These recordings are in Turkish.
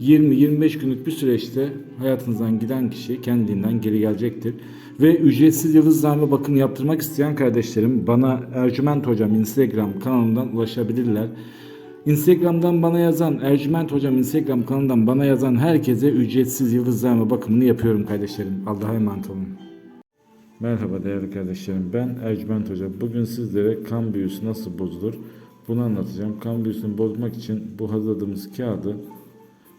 20-25 günlük bir süreçte hayatınızdan giden kişi kendiliğinden geri gelecektir. Ve ücretsiz yıldızlarla bakım yaptırmak isteyen kardeşlerim bana Ercüment Hocam Instagram kanalından ulaşabilirler. Instagram'dan bana yazan Ercüment Hocam Instagram kanalından bana yazan herkese ücretsiz yıldızlarla bakımını yapıyorum kardeşlerim. Allah'a emanet olun. Merhaba değerli kardeşlerim. Ben Ercüment Hoca. Bugün sizlere kan büyüsü nasıl bozulur bunu anlatacağım. Kan büyüsünü bozmak için bu hazırladığımız kağıdı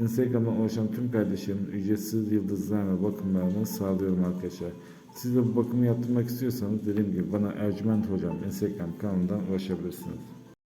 Instagram'dan ulaşan tüm kardeşlerim ücretsiz yıldızlama bakımlarını sağlıyorum arkadaşlar. Siz de bu bakımı yaptırmak istiyorsanız dediğim gibi bana Ercüment Hocam Instagram kanalından ulaşabilirsiniz.